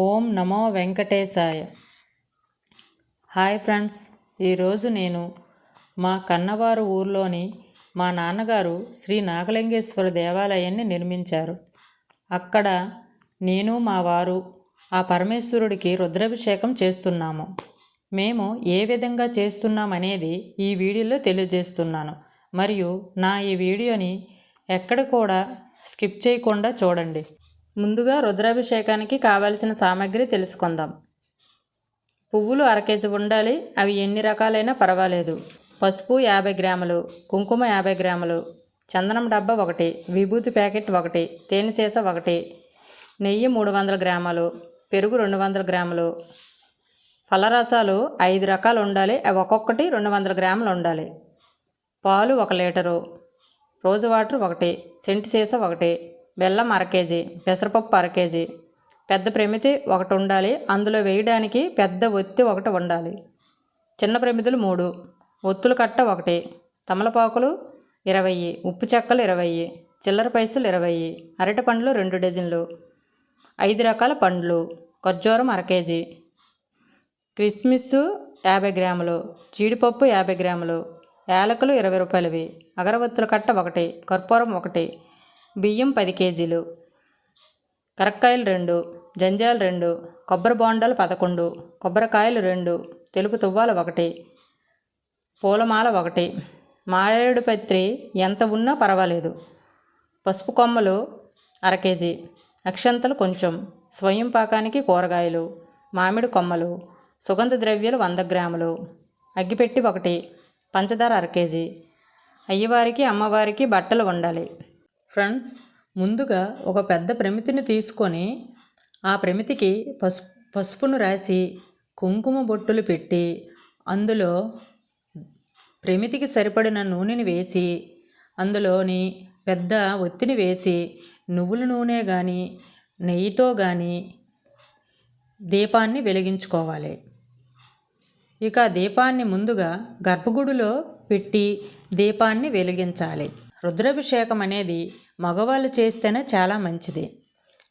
ఓం నమో వెంకటేశాయ. Hi friends ఈరోజు నేను మా కన్నవారు ఊర్లోని మా నాన్నగారు శ్రీ నాగలింగేశ్వర దేవాలయాన్ని నిర్మించారు. అక్కడ నేను మా వారు ఆ పరమేశ్వరుడికి రుద్రాభిషేకం చేస్తున్నాము. మేము ఏ విధంగా చేస్తున్నామనేది ఈ వీడియోలో తెలియజేస్తున్నాను. మరియు నా ఈ వీడియోని ఎక్కడ కూడా స్కిప్ చేయకుండా చూడండి. ముందుగా రుద్రాభిషేకానికి కావలసిన సామాగ్రి తెలుసుకుందాం. పువ్వులు అర కేజీ ఉండాలి. అవి ఎన్ని రకాలైనా పర్వాలేదు. పసుపు యాభై గ్రాములు కుంకుమ యాభై గ్రాములు చందనం డబ్బా ఒకటి విభూతి ప్యాకెట్ ఒకటి తేనె సీస ఒకటి నెయ్యి మూడు వందల గ్రాములు పెరుగు రెండు వందల గ్రాములు ఫలరసాలు ఐదు రకాలు ఉండాలి. అవి ఒక్కొక్కటి రెండు వందల గ్రాములు ఉండాలి. పాలు ఒక లీటరు రోజు వాటర్ ఒకటి సెంటు సీస ఒకటి బెల్లం అర కేజీ పెసరపప్పు అర కేజీ. పెద్ద ప్రమితి ఒకటి ఉండాలి. అందులో వేయడానికి పెద్ద ఒత్తి ఒకటి ఉండాలి. చిన్న ప్రమితులు మూడు. ఒత్తుల కట్ట ఒకటి. తమలపాకులు ఇరవై. ఉప్పు చెక్కలు ఇరవై. చిల్లర పైసలు ఇరవై. అరటి పండ్లు రెండు డజన్లు. ఐదు రకాల పండ్లు. ఖర్జూరం అర కేజీ. క్రిస్మిస్ యాభై గ్రాములు. జీడిపప్పు యాభై గ్రాములు. యాలకులు ఇరవై రూపాయలవి. అగరబత్తుల కట్ట ఒకటి. కర్పూరం ఒకటి. బియ్యం పది కేజీలు కరక్కాయలు రెండు జంజాలు రెండు కొబ్బరి బోండాలు పదకొండు కొబ్బరికాయలు రెండు తెలుపు తువ్వాలు ఒకటి పూలమాల ఒకటి. మారేడు పత్రి ఎంత ఉన్నా పర్వాలేదు. పసుపు కొమ్మలు అర కేజీ అక్షంతలు కొంచెం స్వయం పాకానికి కూరగాయలు మామిడి కొమ్మలు సుగంధ ద్రవ్యాలు వంద గ్రాములు అగ్గిపెట్టి ఒకటి పంచదార అర కేజీ. అయ్యవారికి అమ్మవారికి బట్టలు ఉండాలి. ఫ్రెండ్స్ ముందుగా ఒక పెద్ద ప్రమితిని తీసుకొని ఆ ప్రమితికి పసుపు పసుపును రాసి కుంకుమ బొట్టులు పెట్టి అందులో ప్రమితికి సరిపడిన నూనెని వేసి అందులోని పెద్ద ఒత్తిని వేసి నువ్వుల నూనె కానీ నెయ్యితో కానీ దీపాన్ని వెలిగించుకోవాలి. ఇక దీపాన్ని ముందుగా గర్భగుడిలో పెట్టి దీపాన్ని వెలిగించాలి. రుద్రాభిషేకం అనేది మగవాళ్ళు చేస్తేనే చాలా మంచిది.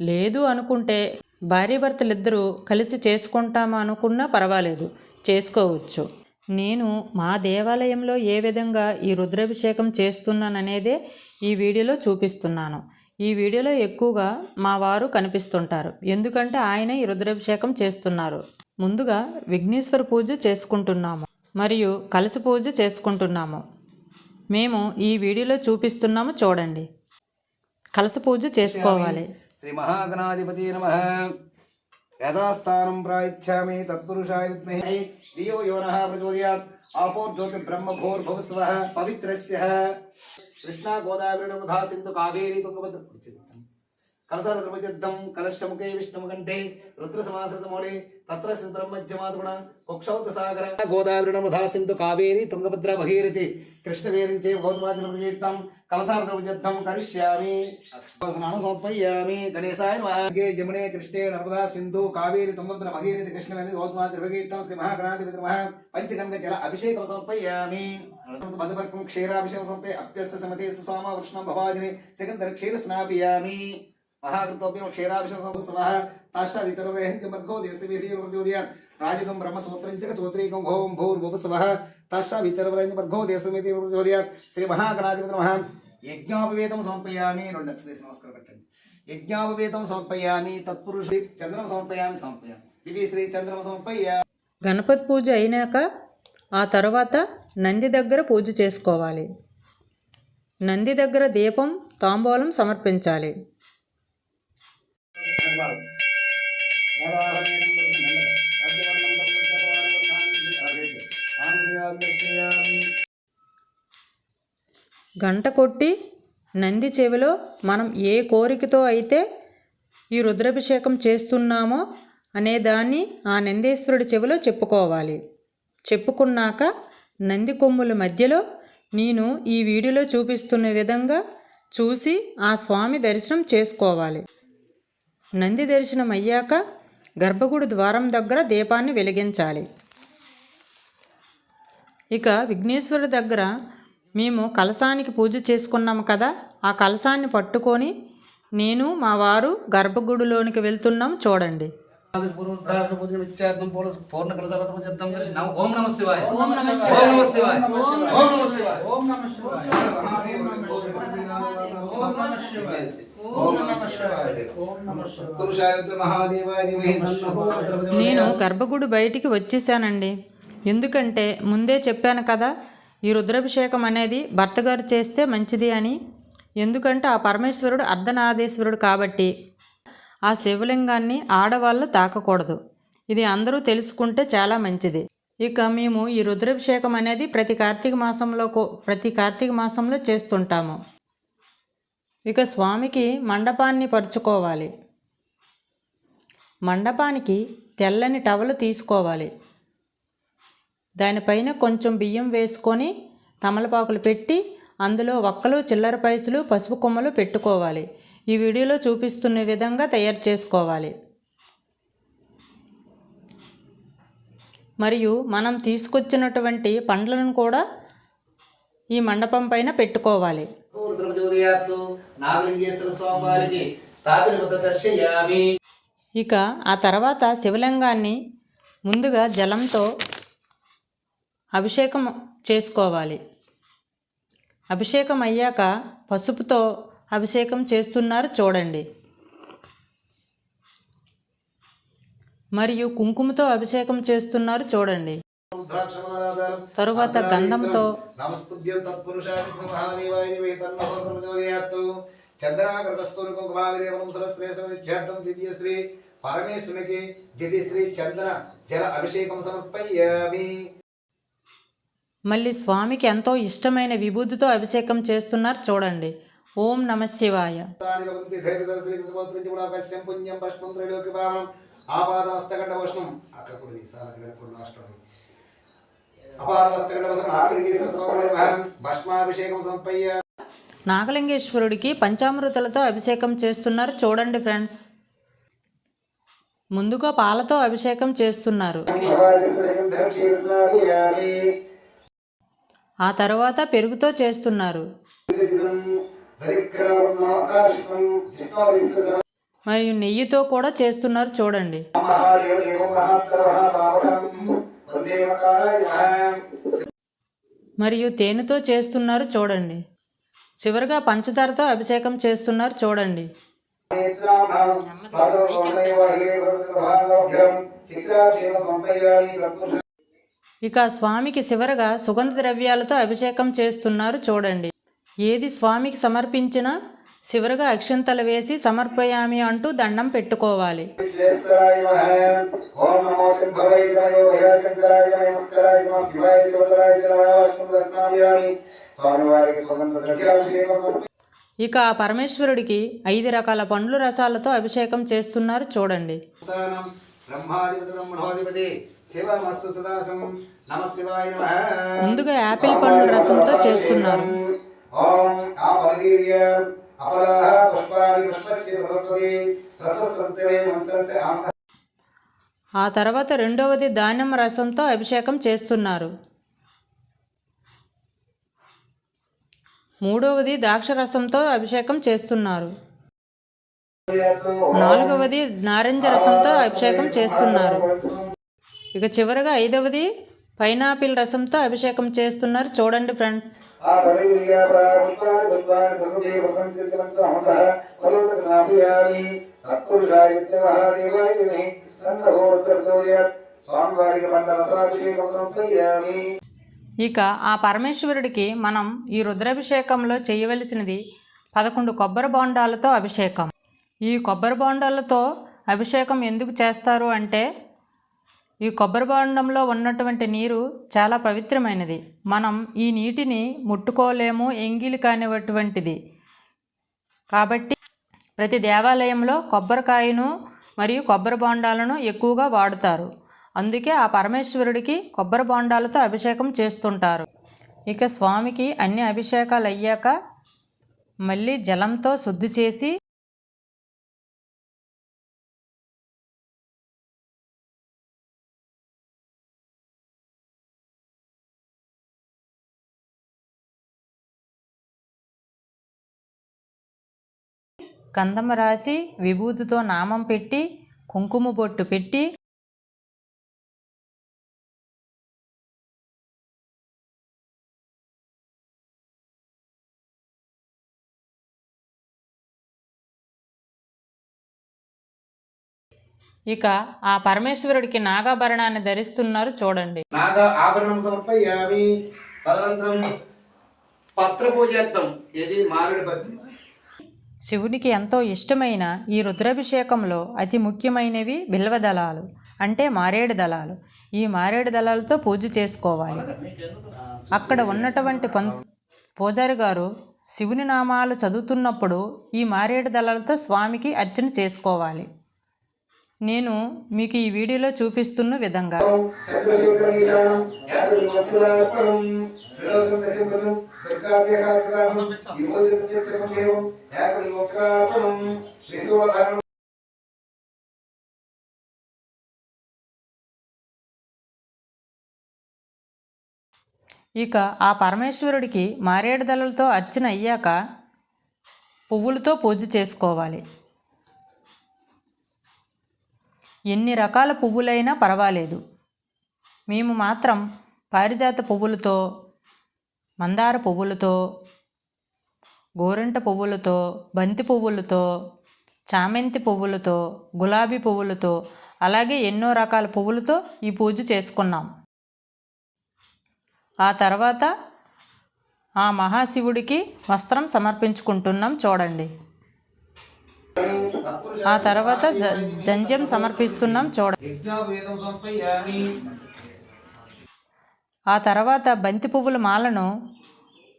లేదు అనుకుంటే భార్యాభర్తలిద్దరూ కలిసి చేసుకుంటాము అనుకున్నా పర్వాలేదు. చేసుకోవచ్చు. నేను మా దేవాలయంలో ఏ విధంగా ఈ రుద్రాభిషేకం చేస్తున్నాననేదే ఈ వీడియోలో చూపిస్తున్నాను. ఈ వీడియోలో ఎక్కువగా మా వారు కనిపిస్తుంటారు. ఎందుకంటే ఆయన ఈ రుద్రాభిషేకం చేస్తున్నారు. ముందుగా విఘ్నేశ్వర పూజ చేసుకుంటున్నాము. మరియు కలసి పూజ చేసుకుంటున్నాము. మేము ఈ వీడియోలో చూపిస్తున్నాము చూడండి. కలస పూజ చేసుకోవాలి. శ్రీ మహాగణాధిపతి నమ. యథాస్థానం ప్రాయిచ్చామి తత్పురుషాయ విద్మహే. దియో యో ప్రచోదయాత్. ఆపో జ్యోతి బ్రహ్మ భూర్భువస్వ పవిత్రస్య. కృష్ణా గోదావరి సింధు కావేరి తుంగభద్ర కలసాల ధర్మయుద్ధం కలశముఖే విష్ణుముఖంఠే రుద్ర సమాసృతమౌళి తత్ర బ్రహ్మజ్యమాదుగుణ కుక్షౌత సాగర గోదావరి నర్మదా సింధు కావేరి తుంగభద్ర భగీరథి కృష్ణవేరించే గౌతమాచరణ కలసార ధర్మయుద్ధం కరిష్యామి స్నానం సమర్పయామి గణేశాయ నమః. యమునే కృష్ణే నర్మదా సింధు కావేరి తుంగభద్ర భగీరథి కృష్ణవేణి గౌతమాచరణ శ్రీ మహాగణాధిపతి నమః. పంచగంగ జల అభిషేకం సమర్పయామి మధుపర్కం క్షీరాభిషేకం సమర్పే అప్యస్య సమతే సుస్వామ వృష్ణం భవాజిని సికందర క్షీర స్నాపయామి మహాకృతోప్యం క్షీరాభిషేకం సమః తాశ వితరవేహం చ మర్గో దేస్తి విధి ప్రచోదయ బ్రహ్మసూత్రం చ చోత్రీకం భోం భూర్భువస్వః తాశ వితరవేహం చ మర్గో దేస్తి విధి ప్రచోదయ శ్రీ మహాగణాధిపతి నమః యజ్ఞాపవేతం సమర్పయామి రెండు అక్షరేసి నమస్కారం పెట్టండి యజ్ఞాపవేతం సమర్పయామి తత్పురుషి చంద్రం సమర్పయామి సమర్పయామి దివి శ్రీ చంద్రం సమర్పయామి గణపతి పూజ అయినాక ఆ తర్వాత నంది దగ్గర పూజ చేసుకోవాలి. నంది దగ్గర దీపం తాంబూలం సమర్పించాలి. గంట కొట్టి నంది చెవిలో మనం ఏ కోరికతో అయితే ఈ రుద్రాభిషేకం చేస్తున్నామో అనేదాన్ని ఆ నందీశ్వరుడి చెవిలో చెప్పుకోవాలి. చెప్పుకున్నాక నంది కొమ్ముల మధ్యలో నేను ఈ వీడియోలో చూపిస్తున్న విధంగా చూసి ఆ స్వామి దర్శనం చేసుకోవాలి. నంది దర్శనం అయ్యాక గర్భగుడి ద్వారం దగ్గర దీపాన్ని వెలిగించాలి. ఇక విఘ్నేశ్వరుడి దగ్గర మేము కలశానికి పూజ చేసుకున్నాము కదా ఆ కలశాన్ని పట్టుకొని నేను మా వారు గర్భగుడిలోనికి వెళ్తున్నాం చూడండి. ఓం నేను గర్భగుడి బయటికి వచ్చేసానండి. ఎందుకంటే ముందే చెప్పాను కదా ఈ రుద్రాభిషేకం అనేది భర్త గారు చేస్తే మంచిది అని. ఎందుకంటే ఆ పరమేశ్వరుడు అర్ధనాదేశ్వరుడు కాబట్టి ఆ శివలింగాన్ని ఆడవాళ్ళు తాకకూడదు. ఇది అందరూ తెలుసుకుంటే చాలా మంచిది. ఇక మేము ఈ రుద్రాభిషేకం అనేది ప్రతి కార్తీక మాసంలో కో- ప్రతి కార్తీక మాసంలో చేస్తుంటాము. ఇక స్వామికి మండపాన్ని పరుచుకోవాలి. మండపానికి తెల్లని టవలు తీసుకోవాలి. దానిపైన కొంచెం బియ్యం వేసుకొని తమలపాకులు పెట్టి అందులో ఒక్కలు చిల్లర పైసలు పసుపు కొమ్మలు పెట్టుకోవాలి. ఈ వీడియోలో చూపిస్తున్న విధంగా తయారు చేసుకోవాలి. మరియు మనం తీసుకొచ్చినటువంటి పండ్లను కూడా ఈ మండపం పైన పెట్టుకోవాలి. నాగలింగేశ్వర స్వామి వారికి స్థాపిన దర్శయామి. ఇక ఆ తర్వాత శివలింగాన్ని ముందుగా జలంతో అభిషేకం చేసుకోవాలి. అభిషేకం అయ్యాక పసుపుతో అభిషేకం చేస్తున్నారు చూడండి. మరియు కుంకుమతో అభిషేకం చేస్తున్నారు చూడండి. తరువాత గంధంతో దివ్యశ్రీ దివ్యశ్రీ చంద్ర జల అభిషేకం సమర్పయామి. మళ్ళీ స్వామికి ఎంతో ఇష్టమైన విభూతితో అభిషేకం చేస్తున్నారు చూడండి. ఓం నమ శివాయ. పుణ్యం ఆపాదమస్తకండ అక్కడ కూడా నాగలింగేశ్వరుడికి పంచామృతాలతో అభిషేకం చేస్తున్నారు. చూడండి ఫ్రెండ్స్. ముందుగా పాలతో అభిషేకం చేస్తున్నారు. ఆ తర్వాత పెరుగుతో చేస్తున్నారు. మరియు నెయ్యితో కూడా చేస్తున్నారు. చూడండి. మరియు తేనెతో చేస్తున్నారు చూడండి. చివరిగా పంచదారతో అభిషేకం చేస్తున్నారు చూడండి. ఇక స్వామికి చివరగా సుగంధ ద్రవ్యాలతో అభిషేకం చేస్తున్నారు చూడండి. ఏది స్వామికి సమర్పించినా చివరగా అక్షంతలు వేసి సమర్పయామి అంటూ దండం పెట్టుకోవాలి. ఇక ఆ పరమేశ్వరుడికి ఐదు రకాల పండ్లు రసాలతో అభిషేకం చేస్తున్నారు చూడండి. ముందుగా యాపిల్ పండ్ల రసంతో చేస్తున్నారు. అపలాహ పుష్పాణి ఆ తర్వాత రెండవది ధాన్యం రసంతో అభిషేకం చేస్తున్నారు. మూడవది ద్రాక్ష రసంతో అభిషేకం చేస్తున్నారు. నాలుగవది నారింజ రసంతో అభిషేకం చేస్తున్నారు. ఇక చివరగా ఐదవది పైనాపిల్ రసంతో అభిషేకం చేస్తున్నారు. చూడండి ఫ్రెండ్స్. ఇక ఆ పరమేశ్వరుడికి మనం ఈ రుద్రాభిషేకంలో చేయవలసినది పదకొండు కొబ్బరి బొండాలతో అభిషేకం. ఈ కొబ్బరి బొండాలతో అభిషేకం ఎందుకు చేస్తారు అంటే ఈ కొబ్బరి బోండంలో ఉన్నటువంటి నీరు చాలా పవిత్రమైనది. మనం ఈ నీటిని ముట్టుకోలేము ఎంగిలి కానివటువంటిది కాబట్టి ప్రతి దేవాలయంలో కొబ్బరికాయను మరియు కొబ్బరి బోండాలను ఎక్కువగా వాడుతారు. అందుకే ఆ పరమేశ్వరుడికి కొబ్బరి బోండాలతో అభిషేకం చేస్తుంటారు. ఇక స్వామికి అన్ని అభిషేకాలు అయ్యాక మళ్ళీ జలంతో శుద్ధి చేసి గంధం రాసి విభూతితో నామం పెట్టి కుంకుమ బొట్టు పెట్టి ఇక ఆ పరమేశ్వరుడికి నాగాభరణాన్ని ధరిస్తున్నారు చూడండి. నాగ ఆభరణం సమర్పయామి. తదనంతరం పత్రపూజార్థం ఇది మారేడు పత్రి శివునికి ఎంతో ఇష్టమైన ఈ రుద్రాభిషేకంలో అతి ముఖ్యమైనవి బిల్వ దళాలు అంటే మారేడు దళాలు. ఈ మారేడు దళాలతో పూజ చేసుకోవాలి. అక్కడ ఉన్నటువంటి పం పూజారి గారు శివుని నామాలు చదువుతున్నప్పుడు ఈ మారేడు దళాలతో స్వామికి అర్చన చేసుకోవాలి. నేను మీకు ఈ వీడియోలో చూపిస్తున్న విధంగా. ఇక ఆ పరమేశ్వరుడికి మారేడుదళలతో అర్చన అయ్యాక పువ్వులతో పూజ చేసుకోవాలి. ఎన్ని రకాల పువ్వులైనా పర్వాలేదు. మేము మాత్రం పారిజాత పువ్వులతో మందార పువ్వులతో గోరింట పువ్వులతో బంతి పువ్వులతో చామంతి పువ్వులతో గులాబీ పువ్వులతో అలాగే ఎన్నో రకాల పువ్వులతో ఈ పూజ చేసుకున్నాం. ఆ తర్వాత ఆ మహాశివుడికి వస్త్రం సమర్పించుకుంటున్నాం చూడండి. ఆ తర్వాత జంజ్యం సమర్పిస్తున్నాం చూడండి ఆ తర్వాత బంతి పువ్వుల మాలను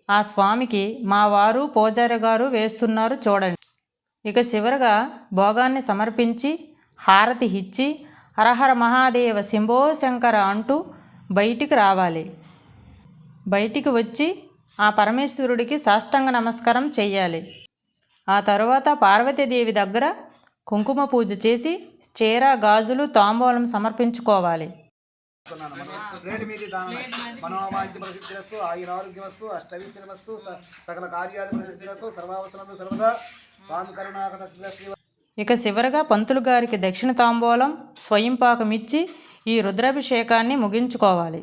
ఆ స్వామికి మా వారు పూజారి గారు వేస్తున్నారు చూడండి. ఇక చివరగా భోగాన్ని సమర్పించి హారతి ఇచ్చి హరహర మహాదేవ శంభో శంకర అంటూ బయటికి రావాలి. బయటికి వచ్చి ఆ పరమేశ్వరుడికి సాష్టాంగ నమస్కారం చెయ్యాలి. ఆ తరువాత పార్వతీదేవి దగ్గర కుంకుమ పూజ చేసి చీర గాజులు తాంబూలం సమర్పించుకోవాలి. రేటు మీది దానం మనోవాంఛ ప్రసిద్ధిరస్తు ఆయురారోగ్యమస్తు అష్టవిశ్రమస్తు స- సకల కార్యాది ప్రసిద్ధిరస్తు సర్వావసరందు సర్వదా స్వామి కరుణాకర సిద్ధ ఇక చివరగా పంతులు గారికి దక్షిణ తాంబూలం స్వయం పాకం ఇచ్చి ఈ రుద్రాభిషేకాన్ని ముగించుకోవాలి.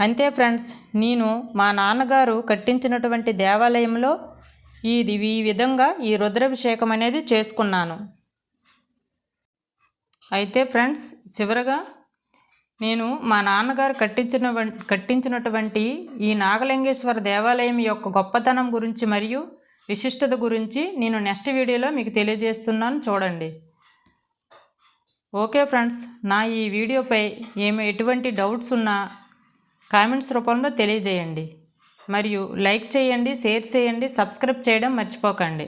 అంతే ఫ్రెండ్స్ నేను మా నాన్నగారు కట్టించినటువంటి దేవాలయంలో ఇది ఈ విధంగా ఈ రుద్రాభిషేకం అనేది చేసుకున్నాను. అయితే ఫ్రెండ్స్ చివరగా నేను మా నాన్నగారు కట్టించిన కట్టించినటువంటి ఈ నాగలింగేశ్వర దేవాలయం యొక్క గొప్పతనం గురించి మరియు విశిష్టత గురించి నేను నెక్స్ట్ వీడియోలో మీకు తెలియజేస్తున్నాను చూడండి. ఓకే ఫ్రెండ్స్ నా ఈ వీడియోపై ఏమి ఎటువంటి డౌట్స్ ఉన్నా కామెంట్స్ రూపంలో తెలియజేయండి. మరియు లైక్ చేయండి షేర్ చేయండి సబ్స్క్రైబ్ చేయడం మర్చిపోకండి.